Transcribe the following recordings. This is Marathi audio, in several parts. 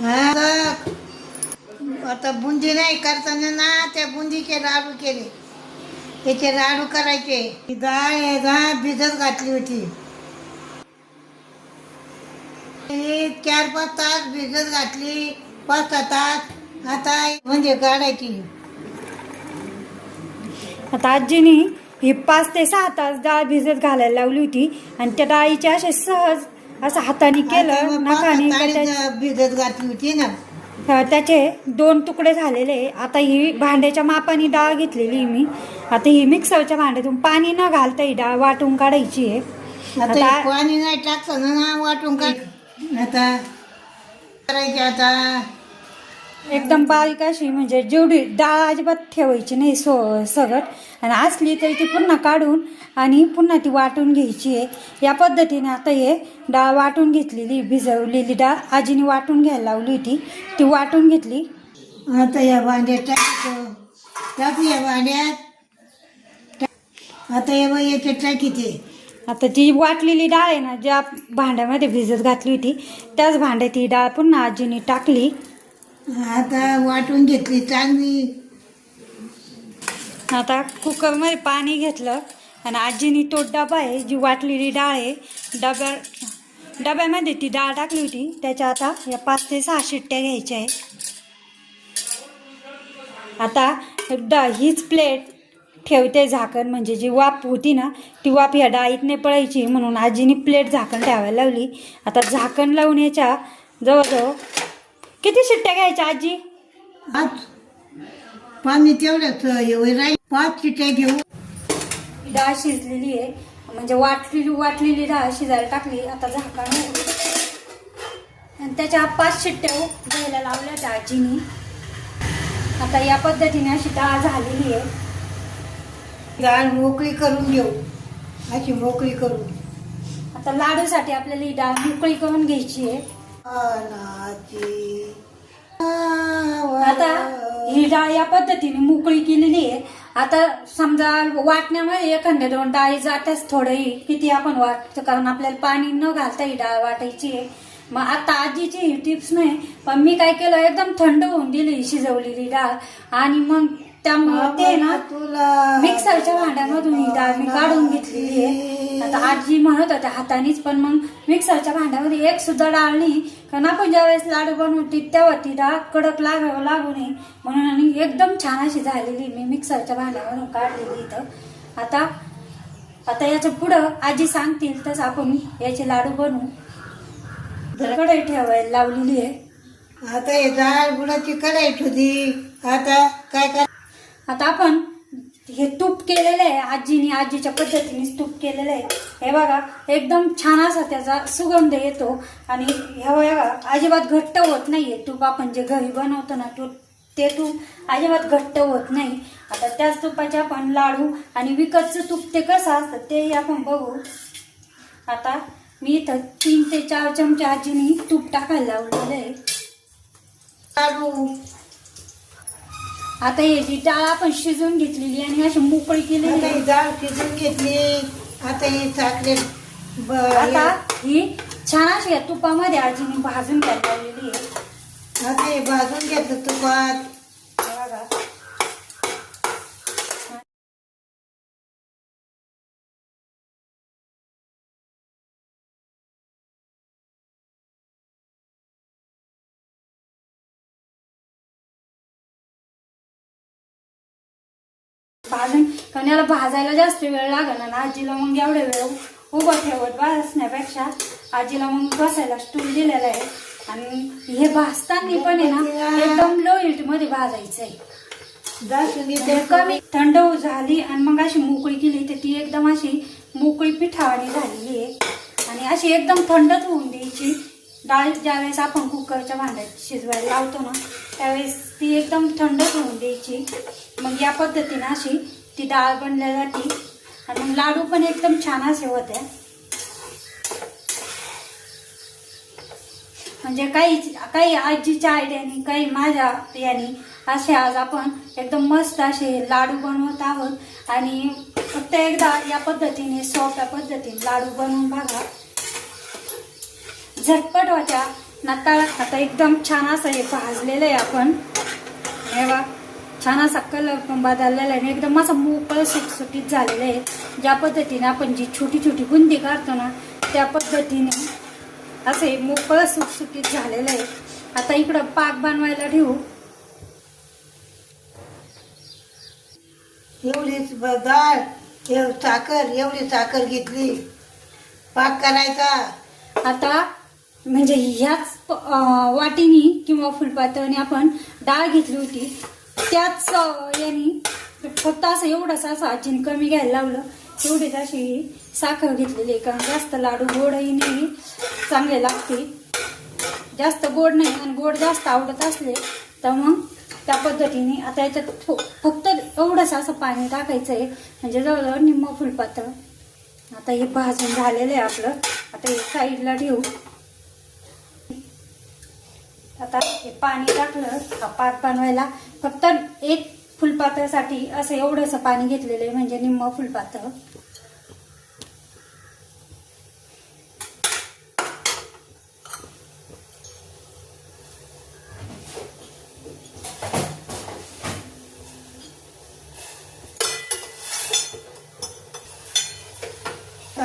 आता आता बुंदी नाही करताना ना त्या बुंदीचे लाडू केले. त्याचे लाडू करायचे. ती डाळ हे डाळ भिजत घातली होती. ती चार पाच तास भिजत घातली पाच तास. आता म्हणजे काढायची. आता आजीनी ही पाच ते सहा तास डाळ भिजत घालायला लावली होती आणि त्या डाळीचे असे सहज असं हाताने केलं नखाने सहा का त्या- तास भिजत घातली होती ना? त्याचे दोन तुकडे झालेले आहे. आता ही भांड्याच्या मापाने डाळ घेतलेली मी. आता ही मिक्सरच्या भांड्यातून पाणी न घालता ही डाळ वाटून काढायची आहे. आता आता- पाणी नाही टाकताना ना वाटून काय आता करायचे आता. एकदम बारीक अशी म्हणजे जेवढी डाळ अजिबात ठेवायची नाही सो सगट आणि असली तरी ती पुन्हा काढून आणि पुन्हा ती वाटून घ्यायची आहे. या पद्धतीने आता हे डाळ वाटून घेतलेली भिजवलेली डाळ आजीने वाटून घ्यायला लावली होती. ती वाटून घेतली. आता या भांड्यात टाकायचं. टाकू या भांड्यात. आता या बाई याच्यात टाकीते आता ती वाटलेली डाळ आहे ना ज्या भांड्यामध्ये भिजत घातली होती त्याच भांड्यात ही डाळ पुन्हा आजीने टाकली. आता वाटून घेतली चांगली. आता कुकरमध्ये पाणी घेतलं आणि आजीनी तो डबा आहे जी वाटलेली डाळ आहे डब्या डब्यामध्ये ती डाळ टाकली होती. त्याच्या आता या पाच ते सहा शिट्ट्या घ्यायच्या आहे आता ड हीच प्लेट ठेवते झाकण म्हणजे जी वाफ होती ना ती वाफ या डाळीत नाही म्हणून आजीनी प्लेट झाकण ठेवायला लावली. आता झाकण लावून याच्या जवळजवळ किती शिट्ट्या घ्यायच्या आजी? पाच. पाणी तेवढंच हे राहील. पाच चिट्या घेऊ. डाळ शिजलेली आहे. म्हणजे वाटलेली वाटलेली डाळ शिजायला टाकली. आता झाकण. आणि त्याच्या पाच शिट्ट्या घ्यायला लावल्या डाळजीनी आता या पद्धतीने अशी डाळ झालेली आहे. डाळ मोकळी करून घेऊ. अशी मोकळी करून. आता लाडूसाठी आपल्याला ही डाळ मोकळी करून घ्यायची आहे. आता ही डाळ या पद्धतीने मोकळी केलेली आहे. आता समजा वाटण्यामध्ये एखाद्या दोन डाळी जात्याच थोडंही किती आपण वाटतो कारण आपल्याला पाणी न घालता ही डाळ वाटायची आहे. मग आता आजीची ही टिप्स नाही पण मी काय केलं एकदम थंड होऊन दिली शिजवलेली डाळ. आणि मग त्यामुळे ते ना तुला मिक्सरच्या भांड्यामधून ही डाळ मी काढून घेतलेली आहे. आता आजी म्हणत होत्या हातानेच पण मग मिक्सरच्या भांड्यामध्ये एक सुद्धा डाळ नाही. कारण आपण ज्यावेळेस लाडू बनवते तेव्हा ती डाळ कडक लाग लागू नये म्हणून आणि एकदम छान अशी झालेली मी मिक्सरच्या भांड्यामधून काढलेली इथं. आता आता याच्या पुढं आजी सांगतील तसं आपण याचे लाडू बनवू. कढई ठेवायला लावलेली आहे. आता हे डाळ बुडाची करायची होती आता काय कर आता आपण हे तूप केलेलं आहे. आजीने आजीच्या पद्धतीने तूप केलेलं आहे. हे बघा एकदम छान असा त्याचा सुगंध येतो. आणि हे बघा अजिबात घट्ट होत नाही आहे तूप. आपण जे घरी बनवतो ना तूप ते तूप अजिबात घट्ट होत नाही. आता त्याच तुपाचे आपण लाडू आणि विकतचं तूप ते कसं असतं तेही आपण बघू. आता मी इथं तीन ते चार चमचे आजीने तूप टाकायला लावलेलं आहे. लाडू. आता हे जी डाळ आपण शिजवून घेतलेली आणि अशी मोकळी केलेली आता आहे. डाळ शिजून घेतली. आता ही साखरे आता ही छान अशी या तुपामध्ये आजीने भाजून घ्यायला लावलेली आहे. आता हे भाजून घेतलं तुपात. कारण याला भाजायला जास्त वेळ लागला ना आजीला मग एवढ्या वेळ उभं ठेवत बसण्यापेक्षा आजीला मग बसायला स्टूल दिलेला आहे. आणि हे भाजताना पण आहे ना एकदम लो हिटमध्ये भाजायचं आहे कमी थंड झाली आणि मग अशी मोकळी केली तर ती एकदम अशी मोकळी पिठावानी झालेली आहे. आणि अशी एकदम थंडच होऊन द्यायची. डाळ ज्यावेळेस आपण कुकरच्या भांड्यात शिजवायला लावतो ना त्यावेळेस ती एकदम थंडच होऊन द्यायची. मग या पद्धतीने अशी ती डाळ बनल्या जाते. आणि मग लाडू पण एकदम छान असे होते. म्हणजे काही काही आजीच्या आयडियाने काही माझ्या याने असे आज आपण एकदम मस्त असे लाडू बनवत आहोत. आणि फक्त एकदा या पद्धतीने सोप्या पद्धतीने लाडू बनवून बघा. झटपट होत्या नाताळ आता एकदम छान असं हे भाजलेलं आहे आपण. हे बघा. छान असा कलर पण बदललेला आहे. आणि एकदम असं मोकळं सुटसुटीत झालेलं आहे. ज्या पद्धतीने आपण जी छोटी छोटी बुंदी काढतो ना त्या पद्धतीने असं मोकळं सुटसुटीत झालेलं आहे. आता इकडं पाक बनवायला ठेवू. एवढीच डाळ एव साखर एवढी साखर घेतली. पाक करायचा. आता म्हणजे ह्याच वाटीनी किंवा फुलपातळीने आपण डाळ घेतली होती. त्याच याने फक्त असं एवढंसं असं आजीने कमी घ्यायला लावलं तेवढीच अशी साखर घेतलेली आहे. कारण जास्त लाडू गोडही नाही चांगले लागते. जास्त गोड नाही आणि गोड जास्त आवडत असले तर मग त्या पद्धतीने आता याच्यात फक्त एवढंसं असं पाणी टाकायचं आहे. म्हणजे जवळजवळ निम्म फुलपात्र. आता हे भाजून झालेलं आहे आपलं. आता हे साईडला ठेवू. आता हे पाणी टाकलं हा पाक बनवायला. फक्त एक फुलपात्रासाठी असं एवढंसं पाणी घेतलेलं आहे म्हणजे निम्म फुलपात्र.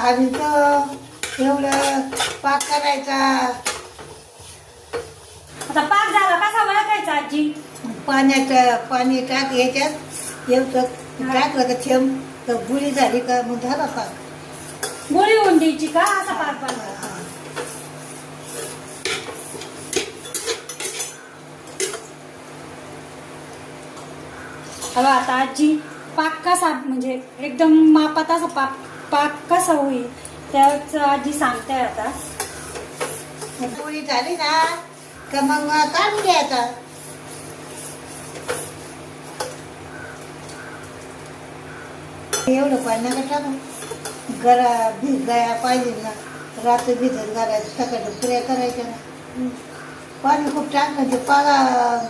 आधी तर एवढं पाक करायचा आता पाक झाला कसा आजी पाण्यात पाणी टाक याच्यात एवढं टाकलं का थेंब तर गुळी झाली का मग झाला पाक. गोळी होऊन द्यायची का? असा पाक बनवायचा हवा आता आजी पाक कसा म्हणजे एकदम मापात असा पाक पाक कसा होईल? त्याच आजी सांगते आता. गुळी झाली ना का मग काढून घ्यायचा एवढं पाणी नका टाकू. गरा भिज गया पाहिजे ना. रात्री भिजत घालायचं सकाळी पुऱ्या करायच्या ना. पाणी खूप टाकलं ते पागा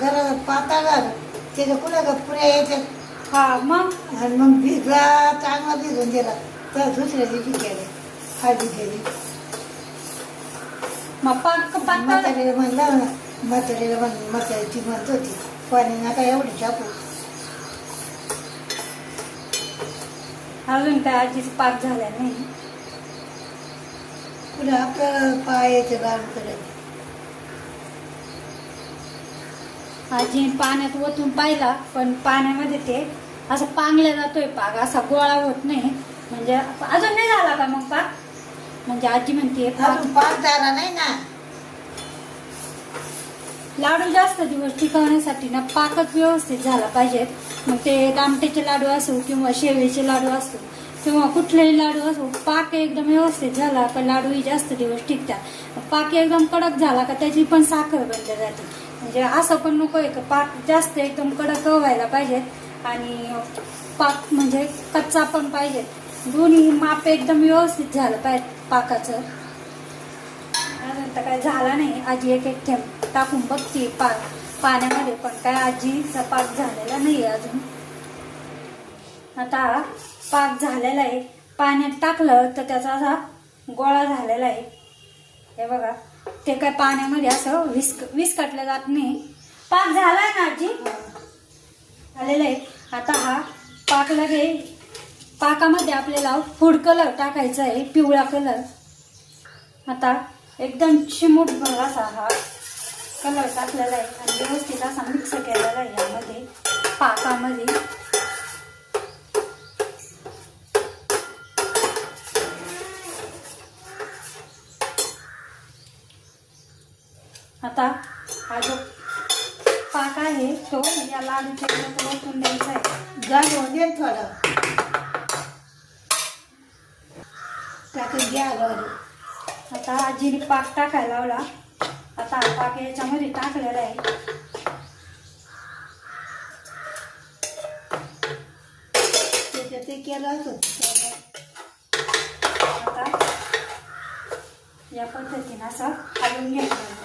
गरा पाता घाल. त्याच्या कुठं का पुऱ्या यायच्या? हा मग? आणि मग भिजला चांगला भिजून दिला. तर दुसऱ्या दिवशी केले. हळदी केली. मग पाक पातळ म्हातारीला म्हणलं ना म्हातारीला म्हण म्हातारीची म्हणत होती पाणी नका एवढी टाकू. अजून काय आजीच पाक झाल्या नाही. पुढे आपलं पायाचं गाण करायचं आजी पाण्यात ओतून पाहिला पण पाण्यामध्ये ते असं पांगल्या जातोय पाक असा गोळा होत नाही. म्हणजे अजून नाही झाला का मग पाक? म्हणजे आजी म्हणते पाक अजून पाक झाला नाही ना. लाडू जास्त दिवस टिकवण्यासाठी ना पाकच व्यवस्थित झाला पाहिजेत मग ते दामटेचे लाडू असो किंवा शेवेचे लाडू असो किंवा कुठलेही लाडू असो पाक एकदम व्यवस्थित झाला का लाडूही जास्त दिवस टिकतात. पाक एकदम कडक झाला का त्याची पण साखर बनली जाते. म्हणजे असं पण नको आहे का पाक जास्त एकदम कडक व्हायला पाहिजे आणि पाक म्हणजे कच्चा पण पाहिजे. दोन्ही माप एकदम व्यवस्थित झालं पाहिजे पाकाचं. अजून तर काय झाला नाही. आजी एक एक थेंब टाकून बघते पा पाण्यामध्ये पण काय आजीचा पाक झालेला नाही अजून. आता पाक झालेला आहे. पाण्यात टाकलं तर त्याचा असा गोळा झालेला आहे. हे बघा ते काय पाण्यामध्ये असं विस्क विस्कटलं जात नाही. पाक झाला ना आजी? झालेला आहे. आता हा पाक लगे पाकामध्ये आपल्याला फूड कलर टाकायचा आहे पिवळा कलर आता एकदम चिमूट भर असा हा. कलर टाकलेला आहे आणि व्यवस्थित असा मिक्स केलेला आहे यामध्ये. पाकामध्ये. आता हा जो पाक आहे तो या लाडूच्या ओतून द्यायचा आहे. होऊन दे थोडं. टाकून घ्या आता आजीने पाक टाकायला लावला. आता याच्यामध्ये टाकलेला आहे. ते केलं होतं आता या पद्धतीने असं हलवून घेतलं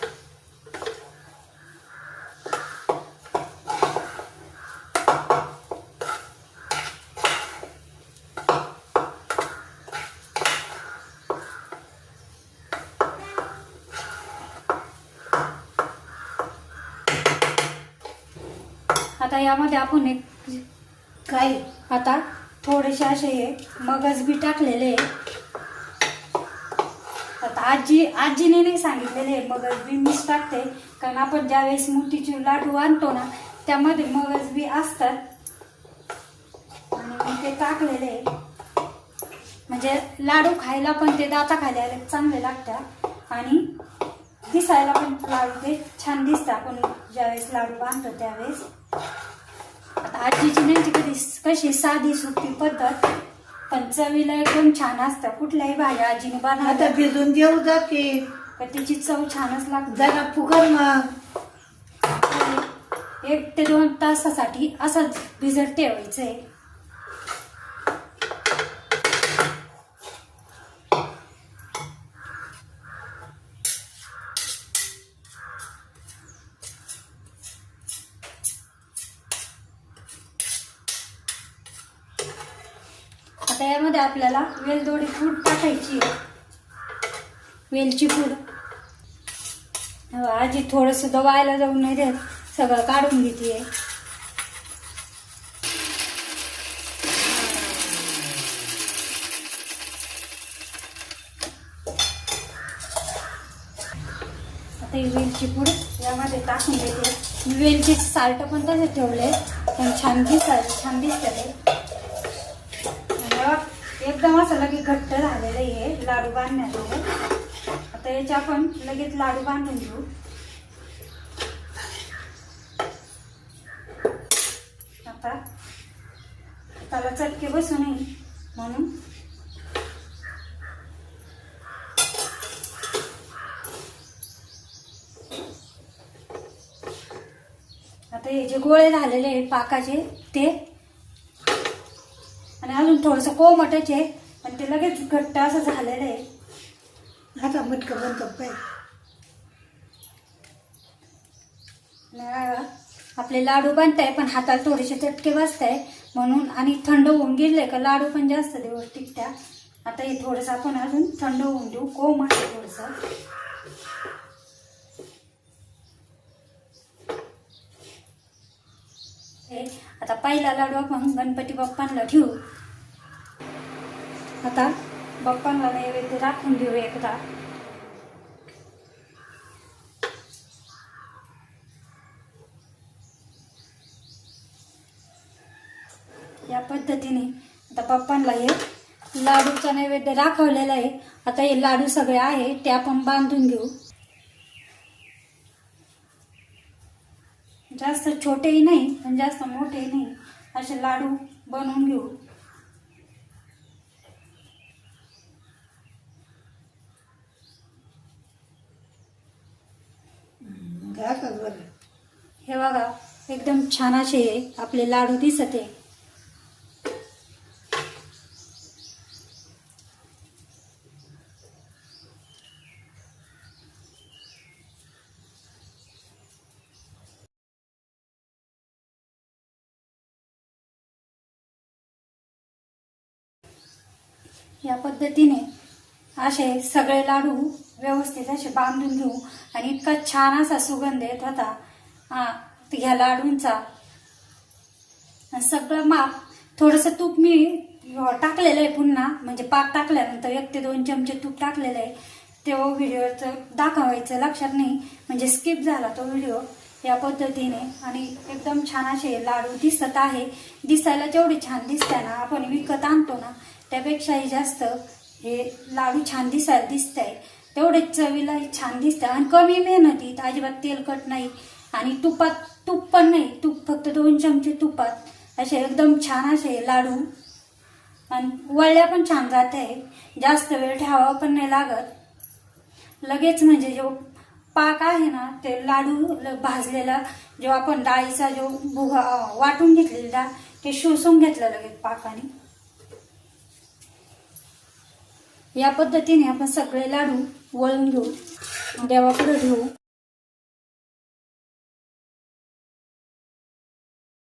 आता यामध्ये आपण एक काय? आता थोडेसे असे हे मगज बी टाकलेले. आता आजी आजीने नाही सांगितलेले आहे मगज बी मीच टाकते. कारण आपण ज्यावेळेस मोतीचे लाडू आणतो ना त्यामध्ये मगज बी असतात. आणि मी ते टाकलेले. म्हणजे लाडू खायला पण ते दाता खायला चांगले लागतात. आणि दिसायला पण लाडू ते छान दिसतं आपण ज्यावेळेस लाडू बांधतो त्यावेळेस. आता आजीची नाही कधी कशी साधी सोपी पद्धत. पण चवीला एकदम छान असतं. कुठल्याही भाज्या आजीने आता बनवतात भिजून देऊ जा की. तर तिची चव छानच लागते. जरा मग. एक ते दोन तासासाठी असंच भिजत ठेवायचं आहे आता यामध्ये आपल्याला वेलदोडी पूड टाकायची. आहे वेलची पूड आजी थोडंसं दवायला जाऊन नाही देत. सगळं काढून घेते आता ही वेलची पूड यामध्ये टाकून देते. वेलची साल्ट पण तसे ठेवले पण छान दिसायला छान दिसतं एकदम असं लगेच घट्ट झालेलं आहे लाडू बांधण्यात आता याचे आपण लगेच लाडू बांधून घेऊ. आता त्याला चटके बसू नये म्हणून. आता हे जे गोळे झालेले आहे पाकाचे ते आणि अजून थोडंसं कोमटच आहे पण ते लगेच घट्ट असं झालेलं आहे. आता मटकं बनतो काय नाही बा. आपले लाडू बनताय पण हाताला थोडेसे चटके बसताय. म्हणून आणि थंड होऊन गेले का लाडू पण जास्त दिवस टिकत्या आता हे थोडंसं आपण अजून थंड होऊन देऊ कोमट आहे थोडंसं. आता पहिला लाडू आपण गणपती बाप्पांना ठेवू. आता बाप्पांना नैवेद्य राखून देऊ एकदा. या पद्धतीने आता बाप्पांना हे लाडूचा नैवेद्य दाखवलेला आहे. आता हे लाडू सगळे आहे ते आपण बांधून घेऊ. जास्त छोटेही नाही पण जास्त मोठेही नाही. असे लाडू बनवून घेऊ. बरं. हे बघा एकदम छान असे आपले लाडू दिसत आहे. या पद्धतीने असे सगळे लाडू व्यवस्थित असे बांधून घेऊ. आणि इतका छान असा सुगंध येत होता. हा ह्या लाडूंचा सगळं माप थोडंसं तूप मी टाकलेलं आहे पुन्हा. म्हणजे पाक टाकल्यानंतर एक ते दोन चमचे तूप टाकलेलं आहे. तेव्हा व्हिडिओचं दाखवायचं लक्षात नाही. म्हणजे स्किप झाला तो व्हिडिओ या पद्धतीने. आणि एकदम छान असे लाडू दिसत आहे. दिसायला जेवढे छान दिसते ना आपण विकत आणतो ना त्यापेक्षाही जास्त हे लाडू छान दिसायला दिसत आहे तेवढेच चवीला छान दिसतं. आणि कमी मेहनतीत अजिबात तेलकट नाही. आणि तुपात तूप पण नाही. तूप फक्त दोन चमचे तुपात. असे एकदम छान असे लाडू. आणि वळल्या पण छान जात. आहे जास्त वेळ ठेवावा पण नाही लागत. लगेच म्हणजे जो पाक आहे ना ते लाडू ल- भाजलेला जो आपण डाळीचा जो भुगा वाटून घेतलेला ते शोषून घेतलं लगेच पाकाने. या पद्धतीने आपण सगळे लाडू वळून घेऊ. देवापुढे ठेवू.